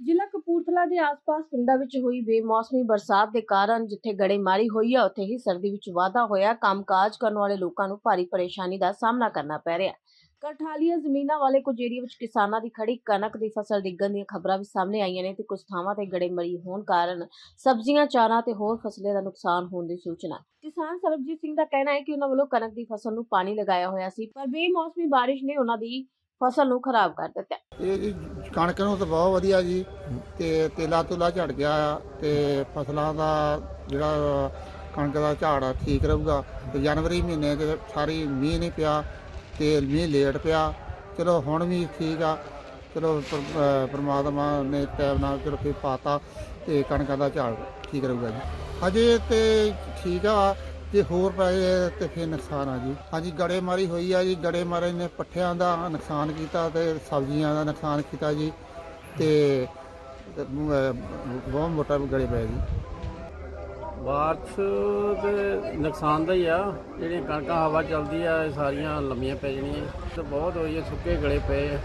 ਕਪੂਰਥਲਾ ਦੇ ਆਸ-ਪਾਸ ਪਿੰਡਾਂ ਵਿੱਚ ਹੋਈ ਬੇਮੌਸਮੀ ਬਰਸਾਤ ਦੇ ਕਾਰਨ ਜਿੱਥੇ ਗੜੇਮਾਰੀ ਹੋਈ ਹੈ ਉੱਥੇ ਹੀ ਸਰਦੀ ਵਿੱਚ ਵਾਧਾ ਹੋਇਆ। ਕੰਮਕਾਜ ਕਰਨ ਵਾਲੇ ਲੋਕਾਂ ਨੂੰ ਭਾਰੀ ਪਰੇਸ਼ਾਨੀ ਦਾ ਸਾਹਮਣਾ ਕਰਨਾ ਪੈ ਰਿਹਾ। ਕਠਾਲੀਆ ਜ਼ਮੀਨਾਂ ਵਾਲੇ ਕੁਝ ਏਰੀਆ ਵਿੱਚ ਕਿਸਾਨਾਂ ਦੀ ਖੜੀ ਕਣਕ ਦੀ ਫਸਲ ਡਿੱਗਣ ਦੀਆਂ ਖਬਰਾਂ ਵੀ ਸਾਹਮਣੇ ਆਈਆਂ ਨੇ ਤੇ ਕੁਝ ਥਾਵਾਂ ਤੇ ਗੜੇਮਾਰੀ ਹੋਣ ਕਾਰਨ ਸਬਜ਼ੀਆਂ, ਚਾਰਾਂ ਤੇ ਹੋਰ ਫਸਲਾਂ ਦਾ ਨੁਕਸਾਨ ਹੋਣ ਦੀ ਸੂਚਨਾ। ਕਿਸਾਨ ਸਰਬਜੀਤ ਸਿੰਘ ਦਾ ਕਹਿਣਾ ਹੈ ਕਿ ਉਹਨਾਂ ਵੱਲੋਂ ਕਣਕ ਦੀ ਫਸਲ ਨੂੰ ਪਾਣੀ ਲਗਾਇਆ ਹੋਇਆ ਸੀ, ਪਰ ਬੇਮੌਸਮੀ ਬਾਰਿਸ਼ ਨੇ ਉਹਨਾਂ ਦੀ ਫਸਲ ਨੂੰ ਖਰਾਬ ਕਰ ਦਿੱਤਾ। ਇਹ ਜੀ ਕਣਕ ਨੂੰ ਤਾਂ ਬਹੁਤ ਵਧੀਆ ਜੀ, ਤੇ ਤੇਲਾ ਤੁਲਾ ਝੜ ਗਿਆ ਆ, ਤੇ ਫਸਲਾਂ ਦਾ ਜਿਹੜਾ ਕਣਕ ਦਾ ਝਾੜ ਆ ਠੀਕ ਰਹੂਗਾ। ਤੇ ਜਨਵਰੀ ਮਹੀਨੇ ਦੇ ਸਾਰੀ ਮੀਂਹ ਨਹੀਂ ਪਿਆ, ਤੇ ਮੀਂਹ ਲੇਟ ਪਿਆ। ਚਲੋ ਹੁਣ ਵੀ ਠੀਕ ਆ। ਚਲੋ ਪਰਮਾਤਮਾ ਨੇ ਟਾਈਮ ਨਾਲ ਚਲੋ ਫਿਰ ਪਾਤਾ, ਤੇ ਕਣਕਾਂ ਦਾ ਝਾੜ ਠੀਕ ਰਹੂਗਾ ਜੀ। ਅਜੇ ਤੇ ਠੀਕ ਆ। ਜੇ ਹੋਰ ਪੈ ਜਾਏ ਤੇ ਫਿਰ ਨੁਕਸਾਨ ਆ ਜੀ। ਹਾਂਜੀ, ਗੜੇਮਾਰੀ ਹੋਈ ਆ ਜੀ। ਗੜੇਮਾਰੀ ਨੇ ਪੱਠਿਆਂ ਦਾ ਨੁਕਸਾਨ ਕੀਤਾ ਤੇ ਸਬਜ਼ੀਆਂ ਦਾ ਨੁਕਸਾਨ ਕੀਤਾ ਜੀ ਤੇ ਬਹੁਤ ਮੋਟਾ ਗੜੇ ਪਿਆ ਜੀ ਬਾਰਸ਼ ਦੇ ਨੁਕਸਾਨ ਦਾ ਹੀ ਆ। ਜਿਹੜੀਆਂ ਕਣਕਾਂ, ਹਵਾ ਚੱਲਦੀ ਆ, ਇਹ ਸਾਰੀਆਂ ਲੰਮੀਆਂ ਪੈ ਜਾਣੀਆਂ। ਤੇ ਬਹੁਤ ਹੋਈ ਆ, ਸੁੱਕੇ ਗਲੇ ਪਏ ਆ।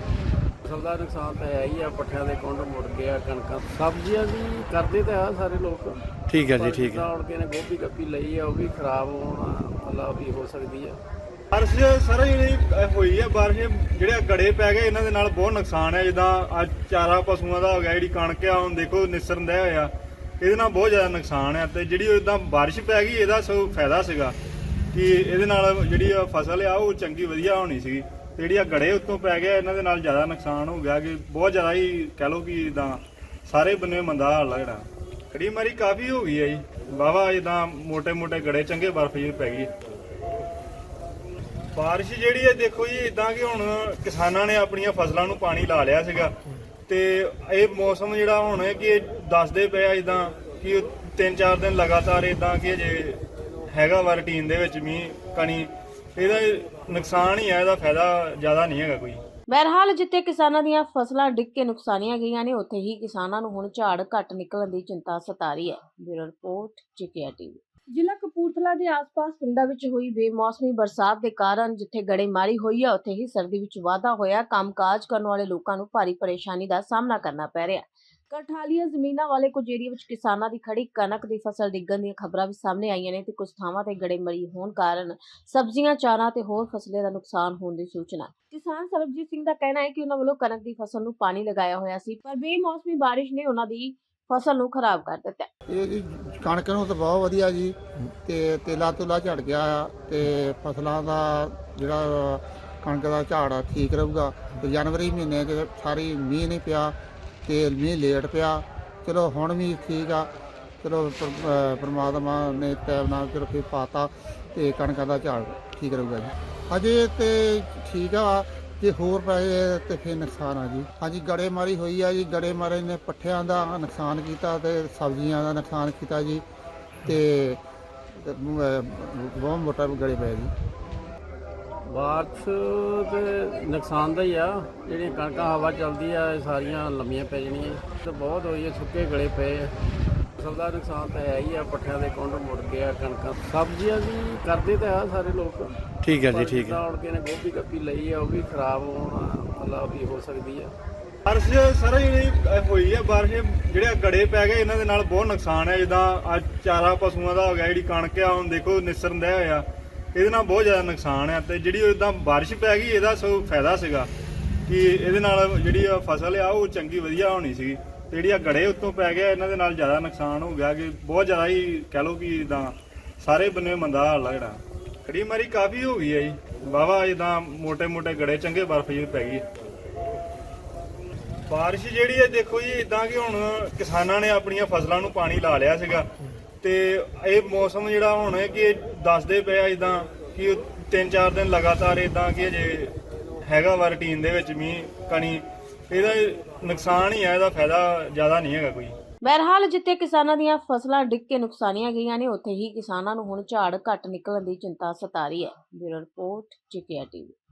ਫਸਲ ਦਾ ਨੁਕਸਾਨ ਤਾਂ ਹੈ ਹੀ ਆ। ਪੱਠਿਆਂ ਦੇ ਕੁੰਡ ਮੁੜ ਗਿਆ ਕਣਕਾਂ। ਸਬਜ਼ੀਆਂ ਵੀ ਕਰਦੇ ਤਾਂ ਆ ਸਾਰੇ ਲੋਕ। ਠੀਕ ਹੈ ਜੀ ਠੀਕ ਹੈ। ਹੁਣ ਨੇ ਗੋਭੀ ਕੱਪੀ ਲਈ ਆ ਉਹ ਵੀ ਖਰਾਬ ਹੋਣਾ ਮਤਲਬ ਵੀ ਹੋ ਸਕਦੀ ਆ। ਬਾਰਿਸ਼ ਸਾਰਾ ਜਿਹੜੀ ਅਹ ਹੋਈ ਹੈ ਬਾਰਿਸ਼ ਜਿਹੜੇ ਗੜੇ ਪੈ ਗਏ ਇਹਨਾਂ ਦੇ ਨਾਲ ਬਹੁਤ ਨੁਕਸਾਨ ਹੈ ਜਿੱਦਾਂ ਅੱਜ ਚਾਰਾ ਪਸ਼ੂਆਂ ਦਾ ਹੋ ਗਿਆ ਜਿਹੜੀ ਕਣਕ ਆ ਹੁਣ ਦੇਖੋ ਨਿਸਰਨ ਦਾ ਹੋਇਆ ਇਹਦੇ ਨਾਲ ਬਹੁਤ ਜ਼ਿਆਦਾ ਨੁਕਸਾਨ ਹੈ ਤੇ ਜਿਹੜੀ ਇਦਾਂ ਬਾਰਿਸ਼ ਪੈ ਗਈ ਇਹਦਾ ਸੋ ਫਾਇਦਾ ਸੀਗਾ ਕਿ ਇਹਦੇ ਨਾਲ ਜਿਹੜੀ ਆ ਫਸਲ ਆ ਉਹ ਚੰਗੀ ਵਧੀਆ ਹੋਣੀ ਸੀਗੀ। ਤੇ ਜਿਹੜੀ ਆ ਗੜੇ ਉੱਤੋਂ ਪੈ ਗਿਆ ਇਹਨਾਂ ਦੇ ਨਾਲ ਜ਼ਿਆਦਾ ਨੁਕਸਾਨ ਹੋ ਗਿਆ ਕਿ ਬਹੁਤ ਜ਼ਿਆਦਾ ਹੀ ਕਹਿ ਲਓ ਕਿ ਇਦਾਂ ਸਾਰੇ ਬੰਨੇ ਮੰਦਾ ਹਾਲ ਆ ਖੜੀ ਮਾਰੀ ਕਾਫੀ ਹੋ ਗਈ ਹੈ ਜੀ। ਵਾਵਾ ਇਦਾਂ ਮੋਟੇ ਮੋਟੇ ਗੜੇ ਚੰਗੇ ਬਰਫ ਜੀ ਪੈ ਗਈ। ਬਾਰਿਸ਼ ਜਿਹੜੀ ਹੈ, ਦੇਖੋ ਜੀ ਇਦਾਂ ਕਿ ਹੁਣ ਕਿਸਾਨਾਂ ਨੇ ਆਪਣੀਆਂ ਫਸਲਾਂ ਨੂੰ ਪਾਣੀ ਲਾ ਲਿਆ ਸੀਗਾ। ਤੇ ਇਹ ਮੌਸਮ ਜਿਹੜਾ ਹੁਣ ਹੈ ਕਿ ਦੱਸਦੇ ਪਏ ਆ ਇਦਾਂ ਕਿ 3-4 ਦਿਨ ਲਗਾਤਾਰ ਇਦਾਂ ਕਿ ਜੇ ਹੈਗਾ ਵਾ ਰੁਟੀਨ ਦੇ ਵਿੱਚ ਮੀਂਹ, ਕਣੀ, ਇਹਦਾ ਨੁਕਸਾਨ ਹੀ ਹੈ ਇਹਦਾ ਫਾਇਦਾ ਜ਼ਿਆਦਾ ਨਹੀਂ ਹੈਗਾ ਕੋਈ। ਬਹਰਹਾਲ ਜਿੱਥੇ ਕਿਸਾਨਾਂ ਦੀਆਂ ਫਸਲਾਂ ਡਿੱਗ ਕੇ ਨੁਕਸਾਨੀਆਂ ਗਈਆਂ ਨੇ, ਉੱਥੇ ਹੀ ਕਿਸਾਨਾਂ ਨੂੰ ਹੁਣ ਝਾੜ ਘੱਟ ਨਿਕਲਣ ਦੀ ਚਿੰਤਾ ਸਤਾ ਰਹੀ ਹੈ। ਬਿਊਰੋ ਰਿਪੋਰਟ, ਚਿਕਿਆ ਟੀਵੀ। ਜ਼ਿਲ੍ਹਾ ਕਪੂਰਥਲਾ ਦੇ ਆਸ-ਪਾਸ ਪਿੰਡਾਂ ਵਿੱਚ ਹੋਈ ਬੇਮੌਸਮੀ ਬਰਸਾਤ ਦੇ ਕਾਰਨ ਜਿੱਥੇ ਗੜੇਮਾਰੀ ਹੋਈ ਹੈ, ਉੱਥੇ ਹੀ ਸਰਦੀ ਵਿੱਚ ਵਾਧਾ ਹੋਇਆ। ਕੰਮਕਾਜ ਕਰਨ ਵਾਲੇ ਲੋਕਾਂ ਨੂੰ ਭਾਰੀ ਪਰੇਸ਼ਾਨੀ ਦਾ ਸਾਹਮਣਾ ਕਰਨਾ ਪੈ ਰਿਹਾ ਹੈ। ਕਠਾਲੀਆ ਜ਼ਮੀਨਾਂ ਵਾਲੇ ਕੁਝ ਏਰੀਆ ਵਿੱਚ ਕਿਸਾਨਾਂ ਦੀ ਖੜੀ ਕਣਕ ਦੀ ਫਸਲ ਡਿੱਗਣ ਦੀਆਂ ਖਬਰਾਂ ਵੀ ਸਾਹਮਣੇ ਆਈਆਂ ਨੇ ਤੇ ਕੁਝ ਥਾਵਾਂ ਤੇ ਗੜੇਮਾਰੀ ਹੋਣ ਕਾਰਨ ਸਬਜ਼ੀਆਂ, ਚਾਰਾਂ ਤੇ ਹੋਰ ਫਸਲੇ ਦਾ ਨੁਕਸਾਨ ਹੋਣ ਦੀ ਸੂਚਨਾ। ਕਿਸਾਨ ਸਰਬਜੀਤ ਸਿੰਘ ਦਾ ਕਹਿਣਾ ਹੈ ਕਿ ਉਹਨਾਂ ਵੱਲੋਂ ਕਣਕ ਦੀ ਫਸਲ ਨੂੰ ਪਾਣੀ ਲਗਾਇਆ ਹੋਇਆ ਸੀ, ਪਰ ਬੇਮੌਸਮੀ ਬਾਰਿਸ਼ ਨੇ ਉਹਨਾਂ ਦੀ ਫਸਲ ਨੂੰ ਖਰਾਬ ਕਰ ਦਿੱਤਾ। ਇਹ ਜੀ ਕਣਕ ਨੂੰ ਤਾਂ ਬਹੁਤ ਵਧੀਆ ਜੀ, ਤੇ ਤੇਲਾ ਤੁਲਾ ਝੜ ਗਿਆ ਆ, ਤੇ ਫਸਲਾਂ ਦਾ ਜਿਹੜਾ ਕਣਕ ਦਾ ਝਾੜ ਆ ਠੀਕ ਰਹੂਗਾ। ਤੇ ਜਨਵਰੀ ਮਹੀਨੇ ਦੇ ਸਾਰੀ ਮੀਂਹ ਨਹੀਂ ਪਿਆ ਤੇ ਮੀਂਹ ਲੇਟ ਪਿਆ। ਚਲੋ ਹੁਣ ਵੀ ਠੀਕ ਆ। ਚਲੋ ਪਰਮਾਤਮਾ ਨੇ ਟਾਈਮ ਨਾਲ ਚਲੋ ਫਿਰ ਪਾਤਾ ਤੇ ਕਣਕਾਂ ਦਾ ਝਾੜ ਠੀਕ ਰਹੂਗਾ ਜੀ। ਅਜੇ ਤੇ ਠੀਕ ਆ। ਜੇ ਹੋਰ ਪੈ ਜਾਏ ਤੇ ਫਿਰ ਨੁਕਸਾਨ ਆ ਜੀ। ਹਾਂਜੀ ਗੜੇਮਾਰੀ ਹੋਈ ਆ ਜੀ। ਗੜੇ ਮਾਰੇ ਨੇ ਪੱਠਿਆਂ ਦਾ ਨੁਕਸਾਨ ਕੀਤਾ ਤੇ ਸਬਜ਼ੀਆਂ ਦਾ ਨੁਕਸਾਨ ਕੀਤਾ ਜੀ। ਤੇ ਤੇ, ਬਹੁਤ ਮੋਟਾ ਗੜੇ ਪਏ ਜੀ। ਬਾਰਿਸ਼ ਦੇ ਨੁਕਸਾਨ ਦਾ ਹੀ ਆ। ਜਿਹੜੀਆਂ ਕਣਕਾਂ ਹਵਾ ਚੱਲਦੀ ਆ ਇਹ ਸਾਰੀਆਂ ਲੰਮੀਆਂ ਪੈ ਜਾਣੀਆਂ। ਤੇ ਬਹੁਤ ਹੋਈ ਆ ਸੁੱਕੇ ਗਲੇ ਪਏ ਆ। ਫਸਲ ਦਾ ਨੁਕਸਾਨ ਤਾਂ ਹੈ ਹੀ ਆ ਪੱਠਿਆਂ ਦੇ ਕੁੰਡ ਮੁੜ ਗਿਆ ਕਣਕਾਂ। ਸਬਜ਼ੀਆਂ ਦੀ ਕਰਦੇ ਤਾਂ ਆ ਸਾਰੇ ਲੋਕ। ਠੀਕ ਹੈ ਜੀ ਠੀਕ ਹੈ ਹੁਣ ਕੇ ਨੇ ਗੋਭੀ ਕੱਪੀ ਲਈ ਆ ਉਹ ਵੀ ਖਰਾਬ ਹੋਣਾ ਮਤਲਬ ਵੀ ਹੋ ਸਕਦੀ ਆ। ਬਾਰਿਸ਼ ਸਾਰਾ ਜਿਹੜੀ ਹੋਈ ਹੈ ਬਾਰਿਸ਼। ਜਿਹੜੇ ਗੜੇ ਪੈ ਗਏ ਇਹਨਾਂ ਦੇ ਨਾਲ ਬਹੁਤ ਨੁਕਸਾਨ ਹੈ ਜਿੱਦਾਂ ਅੱਜ ਚਾਰਾ ਪਸ਼ੂਆਂ ਦਾ ਹੋ ਗਿਆ ਜਿਹੜੀ ਕਣਕ ਆ ਹੁਣ ਦੇਖੋ ਨਿਸਰਨ ਦਾ ਹੋਇਆ। ਇਹਦੇ ਨਾਲ ਬਹੁਤ ਜ਼ਿਆਦਾ ਨੁਕਸਾਨ ਆ ਤੇ ਜਿਹੜੀ ਇਦਾਂ بارش ਪੈ ਗਈ, ਇਹਦਾ ਸੋ ਫਾਇਦਾ ਸੀਗਾ ਕਿ ਇਹਦੇ ਨਾਲ ਜਿਹੜੀ ਫਸਲ ਆ, ਉਹ ਚੰਗੀ ਵਧੀਆ ਹੋਣੀ ਸੀ ਤੇ ਜਿਹੜੀ ਆ ਗੜੇ ਉੱਤੋਂ ਪੈ ਗਿਆ, ਇਹਨਾਂ ਦੇ ਨਾਲ ਜ਼ਿਆਦਾ ਨੁਕਸਾਨ ਹੋ ਗਿਆ ਕਿ ਬਹੁਤ ਜ਼ਿਆਦਾ ਹੀ ਕਹਿ ਲਓ ਕਿ ਇਦਾਂ ਸਾਰੇ ਬੰਨੇ ਮੰਦਾ ਹਾਲ ਲੱਗਣਾ ਖੜੀ ਮਾਰੀ ਕਾਫੀ ਹੋ ਗਈ ਹੈ ਜੀ। ਵਾਵਾ ਇਦਾਂ ਮੋٹے-ਮੋٹے ਗੜੇ ਚੰਗੇ ਬਰਫ਼ ਜੀ ਪੈ ਗਈ بارش ਜਿਹੜੀ ਹੈ ਦੇਖੋ ਜੀ ਇਦਾਂ ਕਿ ਹੁਣ ਕਿਸਾਨਾਂ ਨੇ ਆਪਣੀਆਂ ਫਸਲਾਂ ਨੂੰ ਪਾਣੀ ਲਾ ਲਿਆ ਸੀਗਾ। ਤੇ ਇਹ ਮੌਸਮ ਜਿਹੜਾ ਹੁਣ ਹੈ ਕਿ ਦੱਸਦੇ ਪਏ ਆ ਇਦਾਂ ਕਿ ਤਿੰਨ ਚਾਰ ਦਿਨ ਲਗਾਤਾਰ ਇਦਾਂ ਕਿ ਜੇ ਹੈਗਾ ਵਾ ਰੂਟੀਨ ਦੇ ਵਿੱਚ ਮੀਂਹ, ਕਣੀ। ਇਹਦਾ ਨੁਕਸਾਨ ਹੀ ਹੈ ਇਹਦਾ ਫਾਇਦਾ ਜ਼ਿਆਦਾ ਨਹੀਂ ਹੈਗਾ ਕੋਈ। ਬਹਰਹਾਲ ਜਿੱਥੇ ਕਿਸਾਨਾਂ ਦੀਆਂ ਫਸਲਾਂ ਡਿੱਗ ਕੇ ਨੁਕਸਾਨੀਆਂ ਗਈਆਂ ਨੇ, ਉੱਥੇ ਹੀ ਕਿਸਾਨਾਂ ਨੂੰ ਹੁਣ ਝਾੜ ਘੱਟ ਨਿਕਲਣ ਦੀ ਚਿੰਤਾ ਸਤਾ ਰਹੀ ਹੈ। ਬਿਊਰੋ ਰਿਪੋਰਟ ਚਿਕਿਆ ਟੀਵੀ।